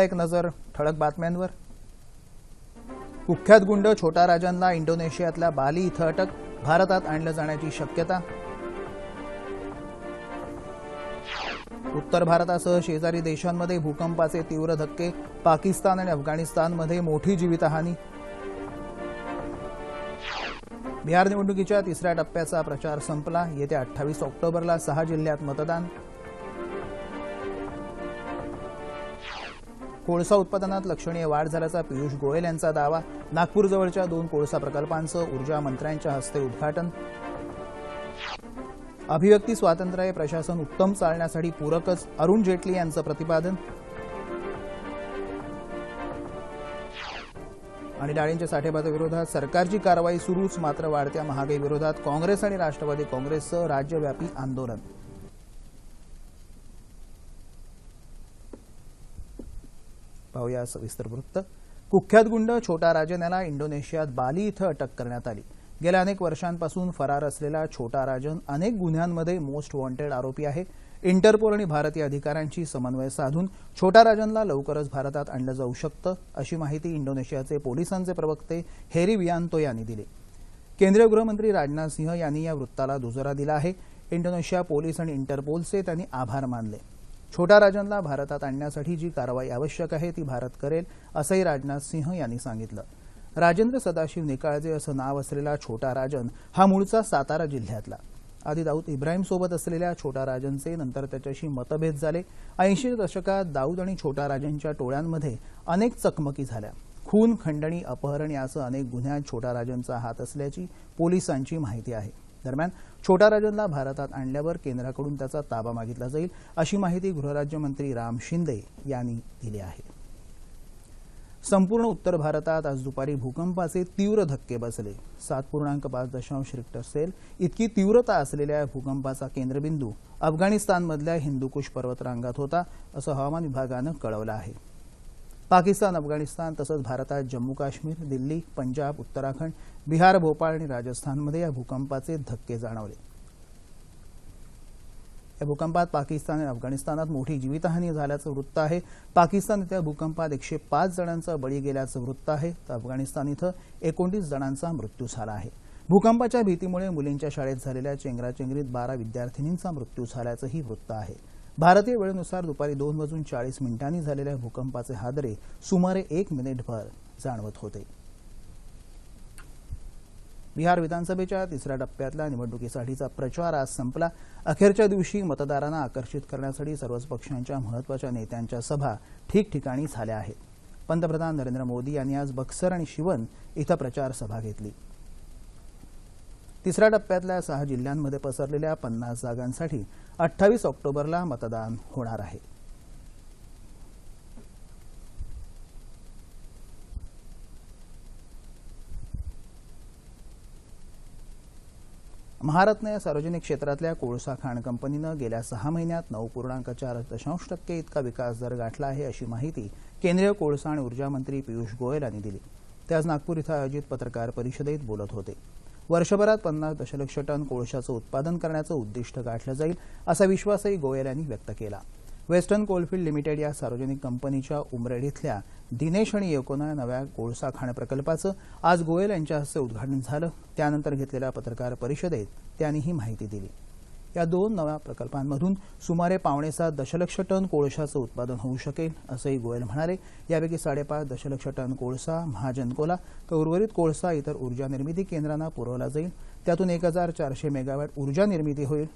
एक नजर ठळक बातम्यांवर. कुख्यात गुंड छोटा राजांना इंडोनेशियातल्या बाली इथं अटक भारतात आणलं जाण्याची शक्यता उत्तर भारतासह शेजारी देशांमध्ये भूकंपाचे तीव्र धक्के पाकिस्तान आणि अफगाणिस्तानमध्ये मोठी जीवितहानी. बिहार निवडणुकीच्या तिसऱ्या टप्प्याचा प्रचार संपला. येत्या अठ्ठावीस ऑक्टोबरला सहा जिल्ह्यात मतदान. कोळसा उत्पादनात लक्षणीय वाढ झाल्याचा पियुष गोयल यांचा दावा. नागपूरजवळच्या दोन कोळसा प्रकल्पांचं ऊर्जा मंत्र्यांच्या हस्ते उद्घाटन. अभिव्यक्ती स्वातंत्र्य हे प्रशासन उत्तम चालण्यासाठी पूरकच अरुण जेटली यांचं प्रतिपादन. आणि डाळींच्या साठेबाजाविरोधात सरकारची कारवाई सुरूच मात्र वाढत्या महागाई विरोधात काँग्रेस आणि राष्ट्रवादी काँग्रेसचं राज्यव्यापी आंदोलन. पाहूया सविस्तर वृत्त. कुख्यात गुंड छोटा राजन याला इंडोनेशियात बाली इथं अटक करण्यात आली. गेल्या अनेक वर्षांपासून फरार असलेला छोटा राजन अनेक गुन्ह्यांमध्ये मोस्ट वॉन्टेड आरोपी आहे. इंटरपोल आणि भारतीय अधिकाऱ्यांशी समन्वय साधून छोटा राजनला लवकरच भारतात आणलं जाऊ शकतं अशी माहिती इंडोनेशियाचे पोलिसांचे प्रवक्ते हेरी वियांतो यांनी दिली. केंद्रीय गृहमंत्री राजनाथ सिंह यांनी या वृत्ताला दुजोरा दिला आहे. इंडोनेशिया पोलीस आणि इंटरपोलचे त्यांनी आभार मानले. छोटा राजनला भारतात आणण्यासाठी जी कारवाई आवश्यक आहे ती भारत करेल असंही राजनाथ सिंह यांनी सांगितलं. राजेंद्र सदाशिव निकाळजे असं नाव असलेला छोटा राजन हा मूळचा सातारा जिल्ह्यातला. आधी दाऊद इब्राहिम सोबत असलेल्या छोटा राजनचे नंतर त्याच्याशी मतभेद झाले. ऐंशी दशकात दाऊद आणि छोटा राजनच्या टोळ्यांमध्ये अनेक चकमकी झाल्या. खून खंडणी अपहरण यासह अनेक गुन्ह्यात छोटा राजनचा हात असल्याची पोलिसांची माहिती आहे. दरम्यान छोटा राजनला भारतात आणल्यावर केंद्राकडून त्याचा ताबा मागितला जाईल अशी माहिती गृहराज्यमंत्री राम शिंदे यांनी दिली आहे. संपूर्ण उत्तर भारतात आज दुपारी भूकंपाचे तीव्र धक्के बसले. सात पूर्णांक पाच दशांश रिक्टर सेल इतकी तीव्रता असलेल्या भूकंपाचा केंद्रबिंदू अफगाणिस्तानमधल्या हिंदुकुश पर्वतरांगात होता असं हवामान विभागानं कळवलं आहे. पाकिस्तान अफगाणिस्तान तसंच भारतात जम्मू काश्मीर दिल्ली पंजाब उत्तराखंड बिहार भोपाळ आणि राजस्थानमध्ये या भूकंपाचे धक्के जाणवले. या भूकंपात पाकिस्तान आणि अफगाणिस्तानात मोठी जीवितहानी झाल्याचं वृत्त आहे. पाकिस्तान इथल्या भूकंपात एकशे पाच जणांचा बळी गेल्याचं वृत्त आहे. तर अफगाणिस्तान इथं एकोणतीस जणांचा मृत्यू झाला आहे. भूकंपाच्या भीतीमुळे मुलींच्या शाळेत झालेल्या चेंगराचेंगरीत बारा विद्यार्थिनींचा मृत्यू झाल्याचंही वृत्त आहे. भारतीय वेळेनुसार दुपारी दोन वाजून चाळीस मिनिटांनी झालेल्या भूकंपाचे हादरे सुमारे एक मिनिटभर जाणवत होते. बिहार विधानसभेच्या तिसऱ्या टप्प्यातल्या निवडणुकीसाठीचा प्रचार आज संपला. अखेरच्या दिवशी मतदारांना आकर्षित करण्यासाठी सर्वच पक्षांच्या महत्त्वाच्या नेत्यांच्या सभा ठिकठिकाणी झाल्या आहेत. पंतप्रधान नरेंद्र मोदी यांनी आज बक्सर आणि शिवन इथं प्रचार सभा घेतली. तिसऱ्या टप्प्यातल्या सहा जिल्ह्यांमध्ये पसरलेल्या पन्नास जागांसाठी अठ्ठावीस ऑक्टोबरला मतदान होणार आहे. महारत्न या सार्वजनिक क्षेत्रातल्या कोळसा खाण कंपनीनं गेल्या सहा महिन्यात नऊ पूर्णांक चार दशांश टक्के इतका विकास दर गाठला आहे अशी माहिती केंद्रीय कोळसा आणि ऊर्जा मंत्री पियुष गोयल यांनी दिली. ते आज नागपूर इथं आयोजित पत्रकार परिषदेत बोलत होते. वर्षभरात पन्नास दशलक्ष टन कोळशाचं उत्पादन करण्याचं उद्दिष्ट गाठलं जाईल असा विश्वासही गोयल यांनी व्यक्त केला. वेस्टर्न कोलफिल्ड लिमिटेड या सार्वजनिक कंपनीच्या उमरेड इथल्या दिनेश आणि योकोना नव्या कोळसा खाण प्रकल्पाचं आज गोयल यांच्या हस्ते उद्घाटन झालं. त्यानंतर घेतलेल्या पत्रकार परिषदेत त्यांनी ही माहिती दिली. या दोन नव्या प्रकल्पांमधून सुमारे पावणेसात दशलक्ष टन कोळशाचं उत्पादन होऊ शकेल असंही गोयल म्हणाले. यापैकी साडेपाच दशलक्ष टन कोळसा महाजनकोला तर उर्वरित कोळसा इतर ऊर्जा निर्मिती केंद्रांना पुरवला जाईल. त्यातून एक हजार चारशे मेगावॅट ऊर्जा निर्मिती होईल.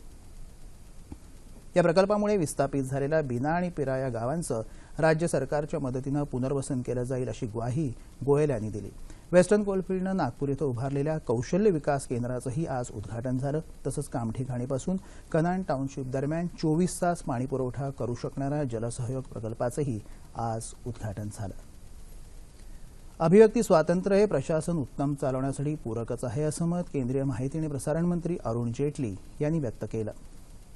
या प्रकल्पामुळे विस्थापित झालेल्या बिना आणि पिरा या गावांचं राज्य सरकारच्या मदतीनं पुनर्वसन केलं जाईल अशी ग्वाही गोयल यांनी दिली. वेस्टर्न कोलफिल्डनं नागपूर इथं उभारलेल्या कौशल्य विकास केंद्राचंही आज उद्घाटन झालं. तसंच कामठिकाणीपासून कनान टाउनशिप दरम्यान चोवीस तास पाणीपुरवठा करू शकणाऱ्या जलसहयोग प्रकल्पाचंही आज उद्घाटन झालं. अभिव्यक्ती स्वातंत्र्य हे प्रशासन उत्तम चालवण्यासाठी पूरकच आहे असं मत केंद्रीय माहिती आणि प्रसारण मंत्री अरुण जेटली यांनी व्यक्त केलं.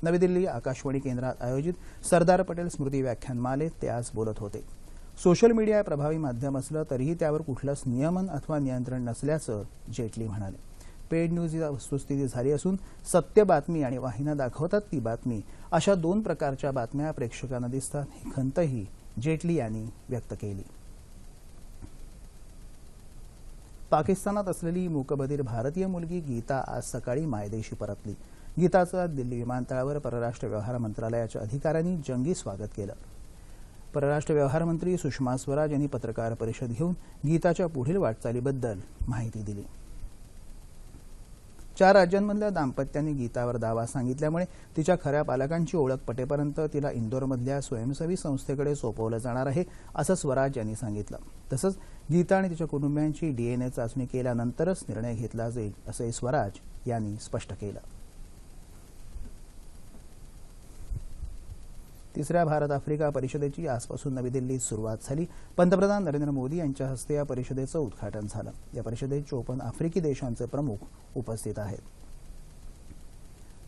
नवी दिल्ली आकाशवाणी केंद्रात आयोजित सरदार पटेल स्मृती व्याख्यानमालेत ते आज बोलत होते. सोशल मीडिया प्रभावी माध्यम असलं तरीही त्यावर कुठलंच नियमन अथवा नियंत्रण नसल्याचं जेटली म्हणाले. पेड न्यूज ही वस्तुस्थिती झाली असून सत्य बातमी आणि वाहिन्या दाखवतात ती बातमी अशा दोन प्रकारच्या बातम्या प्रेक्षकांना दिसतात ही खंतही जेटली यांनी व्यक्त केली. पाकिस्तानात असलेली मूकबधीर भारतीय मुलगी गीता आज सकाळी मायदेशी परतली. गीताचं दिल्ली विमानतळावर परराष्ट्र व्यवहार मंत्रालयाच्या अधिकाऱ्यांनी जंगी स्वागत केलं. परराष्ट्र व्यवहार मंत्री सुषमा स्वराज यांनी पत्रकार परिषद घेऊन गीताच्या पुढील वाटचालीबद्दल माहिती दिली. चार राज्यांमधल्या दाम्पत्यांनी गीतावर दावा सांगितल्यामुळे तिच्या खऱ्या पालकांची ओळख पटेपर्यंत तिला इंदोरमधल्या स्वयंसेवी संस्थेकडे सोपवलं जाणार आहे असं स्वराज यांनी सांगितलं. तसंच गीता आणि तिच्या कुटुंबियांची डीएनए चाचणी केल्यानंतरच निर्णय घेतला जाईल असंही स्वराज यांनी स्पष्ट केलं. तिसऱ्या भारत आफ्रिका परिषदेची आजपासून नवी दिल्लीत सुरुवात झाली. पंतप्रधान नरेंद्र मोदी यांच्या हस्ते या परिषदेचं उद्घाटन झालं. या परिषदेत चोपन्न आफ्रिकी देशांचे प्रमुख उपस्थित आहेत.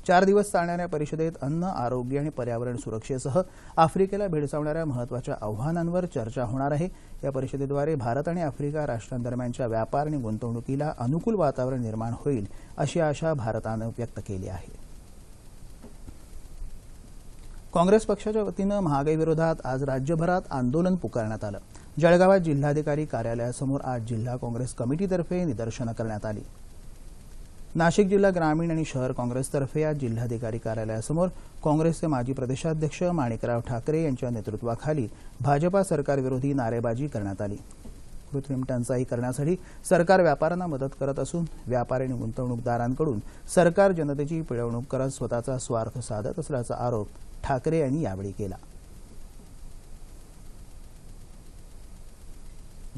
चार दिवस चालणाऱ्या परिषदेत अन्न आरोग्य आणि पर्यावरण सुरक्षेसह आफ्रिकेला भेडसावणाऱ्या महत्त्वाच्या आव्हानांवर चर्चा होणार आहे. या परिषदेद्वारे भारत आणि आफ्रिका राष्ट्रांदरम्यानच्या व्यापार आणि गुंतवणुकीला अनुकूल वातावरण निर्माण होईल अशी आशा भारतानं व्यक्त केली आहे. काँग्रेस पक्षाच्या वतीनं महागाई विरोधात आज राज्यभरात आंदोलन पुकारण्यात आलं. जळगावात जिल्हाधिकारी कार्यालयासमोर आज जिल्हा काँग्रेस कमिटीतर्फे निदर्शनं करण्यात आली. नाशिक जिल्हा ग्रामीण आणि शहर काँग्रेसतर्फे आज जिल्हाधिकारी कार्यालयासमोर काँग्रेसचे माजी प्रदेशाध्यक्ष माणिकराव ठाकरे यांच्या नेतृत्वाखाली भाजपा सरकारविरोधी नारेबाजी करण्यात आली. कृत्रिम टंचाई करण्यासाठी सरकार व्यापाऱ्यांना मदत करत असून व्यापारी आणि गुंतवणूकदारांकडून सरकार जनतेची पिळवणूक करत स्वतःचा स्वार्थ साधत असल्याचा आरोप ठाकरे यांनी यावेळी केला.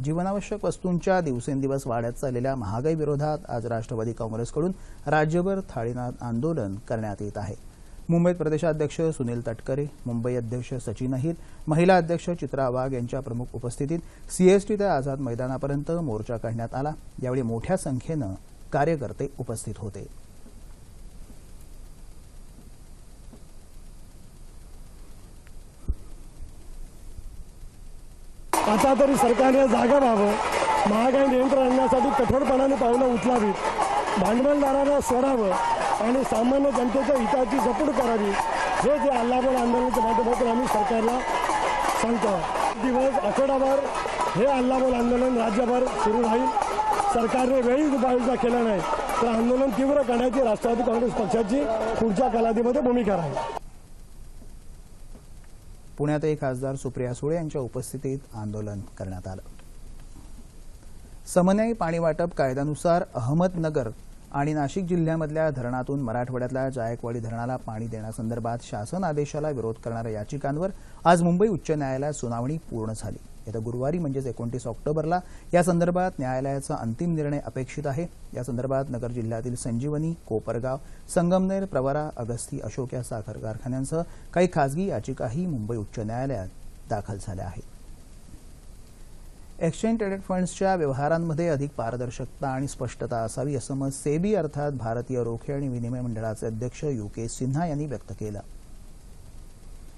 जीवनावश्यक वस्तूंच्या दिवसेंदिवस वाढत चाललेल्या महागाई विरोधात आज राष्ट्रवादी काँग्रेसकडून राज्यभर थाळीनाथ आंदोलन करण्यात येत आहे. मुंबईत प्रदेशाध्यक्ष सुनील तटकरे मुंबई अध्यक्ष सचिन अहिर महिला अध्यक्ष चित्रा वाघ यांच्या प्रमुख उपस्थितीत सीएसटी ते आझाद मैदानापर्यंत मोर्चा काढण्यात आला. यावेळी मोठ्या संख्येनं कार्यकर्ते उपस्थित होते. आता तरी सरकारने जागा व्हावं. महागाई नियंत्रण आणण्यासाठी कठोरपणाने पावलं उचलावीत. भांडवलदारांना सोडावं आणि सामान्य जनतेच्या हिताची जपूड करावी. हे जे अल्लाबोल आंदोलनाच्या माध्यमातून आम्ही सरकारला सांगतो दिवस आठवडाभर हे अल्लाबोल आंदोलन राज्यभर सुरू राहील. सरकारने वेळीच उपाययोजना केल्या नाही तर आंदोलन तीव्र करण्याची राष्ट्रवादी काँग्रेस पक्षाची पुढच्या कालावधीमध्ये भूमिका राहील. पुण्यातही खासदार सुप्रिया सुळे यांच्या उपस्थितीत आंदोलन करण्यात आलं. समन्यायी पाणी वाटप कायद्यानुसार अहमदनगर आणि नाशिक जिल्ह्यामधल्या धरणातून मराठवाड्यातल्या जायकवाडी धरणाला पाणी देण्यासंदर्भात शासन आदेशाला विरोध करणाऱ्या याचिकांवर आज मुंबई उच्च न्यायालयात सुनावणी पूर्ण झाली. येत्या गुरुवारी म्हणजेच एकोणतीस ऑक्टोबरला या संदर्भात न्यायालयाचा अंतिम निर्णय अपेक्षित आहे. या संदर्भात नगर जिल्ह्यातील संजीवनी कोपरगाव संगमनेर प्रवरा अगस्ती अशोक या साखर कारखान्यांसह काही खासगी याचिकाही मुंबई उच्च न्यायालयात दाखल झाल्या आहेत. एक्सचेंज ट्रेडेड फंड्सच्या व्यवहारांमध्ये अधिक पारदर्शकता आणि स्पष्टता असावी असं मत सेबी अर्थात भारतीय रोखे आणि विनिमय मंडळाचे अध्यक्ष यू के सिन्हा यांनी व्यक्त केलं.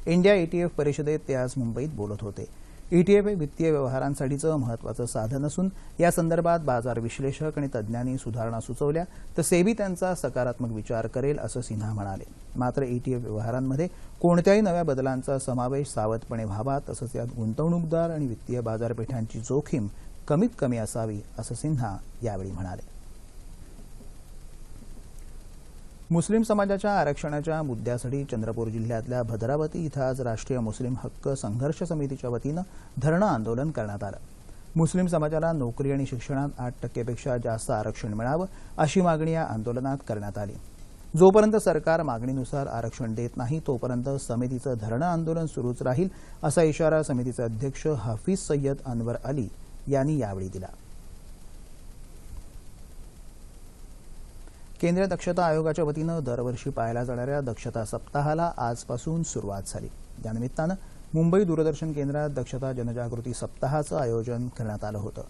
इंडिया एटीएफ परिषदेत ते आज मुंबईत बोलत होते. ईटीएफ हे वित्तीय व्यवहारांसाठीचं महत्वाचं साधन असून या संदर्भात बाजार विश्लेषक आणि तज्ज्ञांनी सुधारणा सुचवल्या तर सेबी त्यांचा सकारात्मक विचार करेल असं सिन्हा म्हणाले. मात्र ईटीएफ व्यवहारांमध्ये कोणत्याही नव्या बदलांचा समावेश सावधपणे व्हावा तसंच यात गुंतवणूकदार आणि वित्तीय बाजारपेठांची जोखीम कमीत कमी असावी असं सिन्हा यावेळी म्हणाले. मुस्लिम समाजाच्या आरक्षणाच्या मुद्द्यासाठी चंद्रपूर जिल्ह्यातल्या भद्रावती इथं आज राष्ट्रीय मुस्लिम हक्क संघर्ष समितीच्या वतीनं धरणं आंदोलन करण्यात आलं. मुस्लिम समाजाला नोकरी आणि शिक्षणात आठ टक्केपेक्षा जास्त आरक्षण मिळावं अशी मागणी या आंदोलनात करण्यात आली. जोपर्यंत सरकार मागणीनुसार आरक्षण देत नाही तोपर्यंत समितीचं धरणं आंदोलन सुरूच राहील असा इशारा समितीचे अध्यक्ष हाफिज सय्यद अनवर अली यांनी यावेळी दिला. केंद्रीय दक्षता आयोगाच्या वतीनं दरवर्षी पाळल्या जाणाऱ्या दक्षता सप्ताहाला आजपासून सुरुवात झाली. यानिमित्तानं मुंबई दूरदर्शन केंद्रात दक्षता जनजागृती सप्ताहाचं आयोजन करण्यात आलं होतं.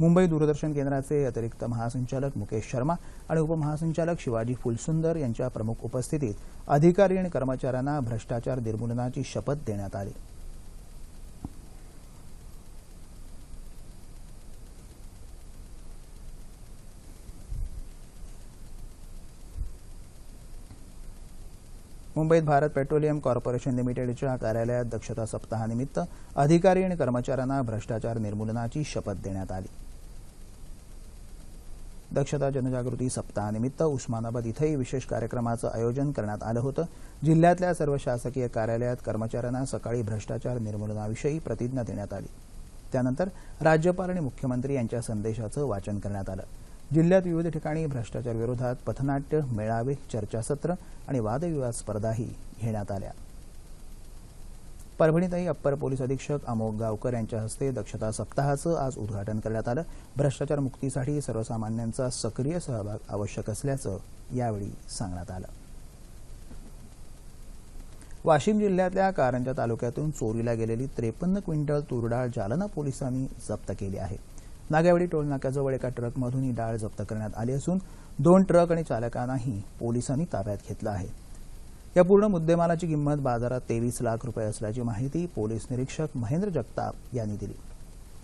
मुंबई दूरदर्शन केंद्राचे अतिरिक्त महासंचालक मुकेश शर्मा आणि उपमहासंचालक शिवाजी फुलसुंदर यांच्या प्रमुख उपस्थितीत अधिकारी आणि कर्मचाऱ्यांना भ्रष्टाचार निर्मूलनाची शपथ देण्यात आली. मुंबईत भारत पेट्रोलियम कॉर्पोरेशन लिमिटेडच्या कार्यालयात दक्षता सप्ताहानिमित्त अधिकारी आणि कर्मचाऱ्यांना भ्रष्टाचार निर्मूलनाची शपथ देण्यात आली. दक्षता जनजागृती सप्ताहानिमित्त उस्मानाबाद इथंही विशेष कार्यक्रमाचं आयोजन करण्यात आलं होतं. जिल्ह्यातल्या सर्व शासकीय कार्यालयात कर्मचाऱ्यांना सकाळी भ्रष्टाचार निर्मूलनाविषयी प्रतिज्ञा देण्यात आली. त्यानंतर राज्यपाल आणि मुख्यमंत्री यांच्या संदेशाचं वाचन करण्यात आलं. जिल्ह्यात विविध ठिकाणी भ्रष्टाचार विरोधात पथनाट्य मेळावे चर्चासत्र आणि वादविवाद स्पर्धाही घेण्यात आल्या. परभणीतही अप्पर पोलीस अधीक्षक अमोक गावकर यांच्या हस्ते दक्षता सप्ताहाचं आज उद्घाटन करण्यात आलं. भ्रष्टाचार मुक्तीसाठी सर्वसामान्यांचा सक्रिय सहभाग आवश्यक असल्याचं यावेळी सांगण्यात आलं. वाशिम जिल्ह्यातल्या कारंजा तालुक्यातून चोरीला गेलेली त्रेपन्न क्विंटल तुरडाळ जालना पोलिसांनी जप्त केली आहे. नागेवाडी टोलनाक्याजवळ एका ट्रकमधून ही डाळ जप्त करण्यात आली असून दोन ट्रक आणि चालकांनाही पोलिसांनी ताब्यात घेतलं आहे. या पूर्ण मुद्देमालाची किंमत बाजारात तेवीस लाख रुपये असल्याची माहिती पोलीस निरीक्षक महेंद्र जगताप यांनी दिली.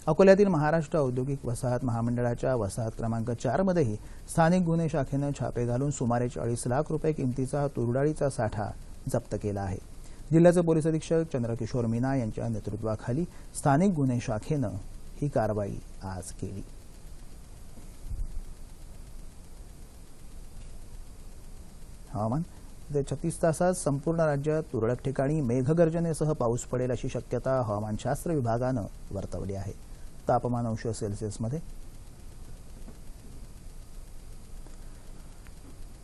अकोल्यातील महाराष्ट्र औद्योगिक वसाहत महामंडळाच्या वसाहत क्रमांक चारमध्येही स्थानिक गुन्हे शाखेनं छापे घालून सुमारे चाळीस लाख रुपये किमतीचा तुरडाळीचा साठा जप्त केला आहे. जिल्ह्याचे पोलीस अधीक्षक चंद्रकिशोर मीना यांच्या नेतृत्वाखाली स्थानिक गुन्हे शाखेनं ही कारवाई आज केली. हवामान येत्या छत्तीस तासात संपूर्ण राज्यात तुरळक ठिकाणी मेघगर्जनेसह पाऊस पडेल अशी शक्यता हवामानशास्त्र विभागानं वर्तवली आहे. तापमान अंश सेल्सिअसमध्ये.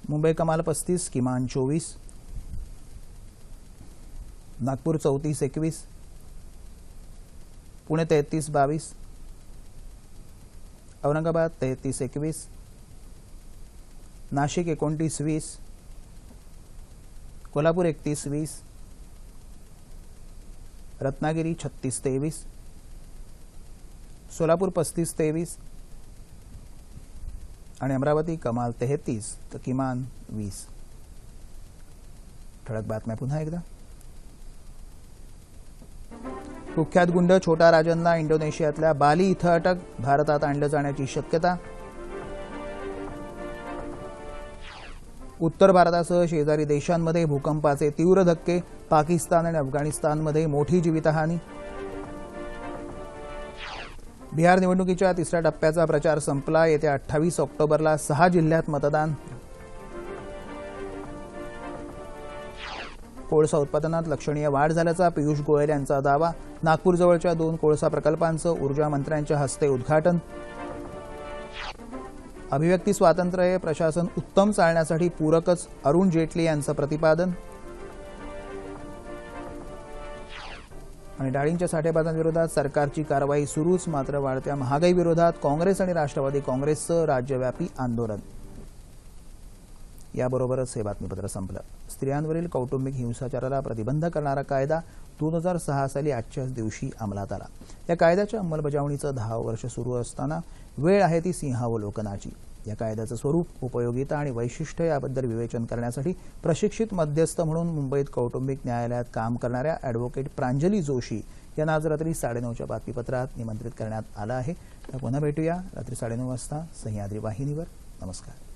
मुंबई कमाल पस्तीस किमान चोवीस. नागपूर चौतीस एकवीस. पुणे तेहतीस बावीस. औरंगाबाद तेहतीस एकवीस. नाशिक एकोणतीस वीस. कोल्हापूर एकतीस वीस. रत्नागिरी छत्तीस तेवीस. सोलापूर पस्तीस तेवीस. आणि अमरावती कमाल तेहतीस तर किमान वीस. ठळक बातम्या पुन्हा एकदा. कुख्यात गुंड छोटा राजनला इंडोनेशियातल्या बाली इथं अटक भारतात आणलं जाण्याची शक्यता. उत्तर भारतासह शेजारी देशांमध्ये भूकंपाचे तीव्र धक्के पाकिस्तान आणि अफगाणिस्तानमध्ये मोठी जीवितहानी. बिहार निवडणुकीच्या तिसऱ्या टप्प्याचा प्रचार संपला येत्या अठ्ठावीस ऑक्टोबरला सहा जिल्ह्यात मतदान. कोळसा उत्पादनात लक्षणीय वाढ झाल्याचा पियुष गोयल यांचा दावा. नागपूरजवळच्या दोन कोळसा प्रकल्पांचं ऊर्जा मंत्र्यांच्या हस्ते उद्घाटन. अभिव्यक्ती स्वातंत्र्य हे प्रशासन उत्तम चालण्यासाठी पूरकच अरुण जेटली यांचं प्रतिपादन. आणि डाळींच्या साठेबाजांविरोधात सरकारची कारवाई सुरूच मात्र वाढत्या महागाई विरोधात काँग्रेस आणि राष्ट्रवादी काँग्रेसचं राज्यव्यापी आंदोलन. याबरोबरच हे बातमीपत्र संपलं. स्त्रियांवरील कौटुंबिक हिंसाचाराला प्रतिबंध करणारा कायदा दोन हजार सहा साली आजच्याच दिवशी अंमलात आला. या कायद्याच्या अंमलबजावणीचं दहा वर्ष सुरू असताना वेळ आहे ती सिंहावलोकनाची. या कायद्याचं स्वरूप उपयोगिता आणि वैशिष्ट्य याबद्दल विवेचन करण्यासाठी प्रशिक्षित मध्यस्थ म्हणून मुंबईत कौटुंबिक न्यायालयात काम करणाऱ्या अॅडव्होकेट प्रांजली जोशी यांना आज रात्री साडेनऊच्या बातमीपत्रात निमंत्रित करण्यात आलं आहे. तर पुन्हा भेटूया रात्री साडेनऊ वाजता सह्याद्री वाहिनीवर. नमस्कार.